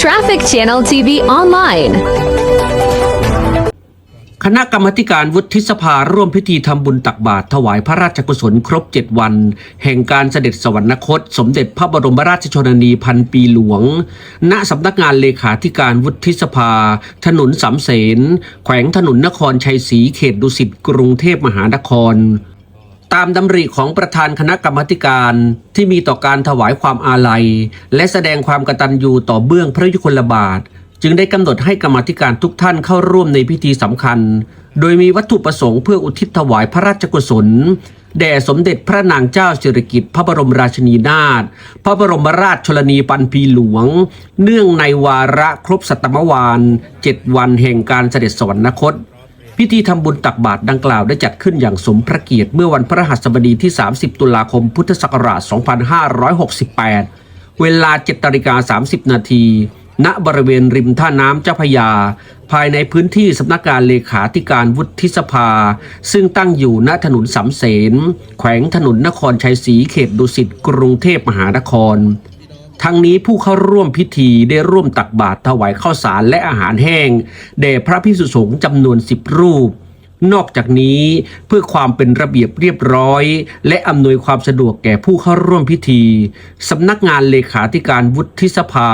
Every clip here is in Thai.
Traffic Channel TV Online คณะกรรมการวุฒิสภาร่วมพิธีทำบุญตักบาตรถวายพระราชกุศลครบ 7 วัน แห่งการเสด็จสวรรคต สมเด็จพระบรมราชชนนีพันปีหลวง ณสำนักงานเลขาธิการวุฒิสภา ถนนสำเสน แขวงถนนนครชัยศรีเขตดุสิตกรุงเทพมหานคร ตามดำริของประธานคณะกรรมการที่มีต่อการถวายความอาลัย และแสดงความกตัญญูต่อเบื้องพระยุคลบาท จึงได้กำหนดให้กรรมธิการทุกท่านเข้าร่วมในพิธีสำคัญ โดยมีวัตถุประสงค์เพื่ออุทิศถวายพระราชกุศลแด่สมเด็จพระนางเจ้าสิริกิติ์พระบรมราชินีนาถพระบรมราชชนนีปันปีหลวง เนื่องในวาระครบสัตมวานเจ็ดวันแห่งการเสด็จสวรรคต พิธีทำบุญตักบาตรดังกล่าวได้จัดขึ้นอย่างสมพระเกียรติเมื่อวันพระหัสบดีที่ 30 ตุลาคมพุทธศักราช 2568 เวลา7นาฬิกา30 นาที ณ บริเวณริมท่าน้ำเจ้าพยา ภายในพื้นที่สำนักงานเลขาธิการวุฒิสภา ซึ่งตั้งอยู่ณถนนสำเสนแขวงถนนนครชัยศรีเขตดุสิตกรุงเทพมหานคร ทั้งนี้ผู้เข้าร่วมพิธีได้ร่วมตักบาตรถวายข้าวสารและอาหารแห้งแด่พระพิสุสงฆ์จำนวนสิบรูป นอกจากนี้เพื่อความเป็นระเบียบเรียบร้อย และอำนวยความสะดวกแก่ผู้เข้าร่วมพิธีสำนักงานเลขาธิการวุฒิสภา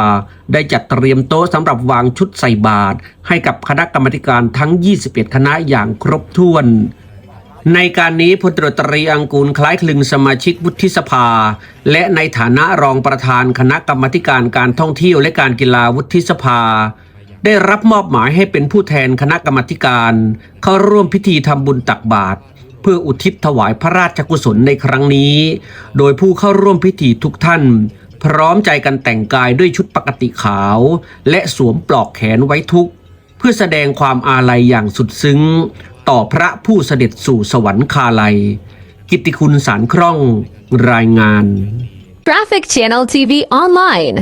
ได้จัดเตรียมโต๊ะสำหรับวางชุดใส่บาตรให้กับคณะกรรมการทั้ง 21 คณะอย่างครบถ้วน ในการนี้พลตรตรีอังกูลคล้ายคลึงสมาชิกวุฒิสภา และในฐานะรองประธานคณะกรรมการการท่องเที่ยวและการกีฬาวุฒิสภา ได้รับมอบหมายให้เป็นผู้แทนคณะกรรมการ เข้าร่วมพิธีทำบุญตักบาตรเพื่ออุทิศถวายพระราชกุศลในครั้งนี้ โดยผู้เข้าร่วมพิธีทุกท่าน พร้อมใจกันแต่งกายด้วยชุดปกติขาว และสวมปลอกแขนไว้ทุกข์เพื่อแสดงความอาลัยอย่างสุดซึ้ง ต่อพระผู้เสด็จสู่สวรรคาลัย กิตติคุณสารคร่องรายงาน Traffic Channel TV Online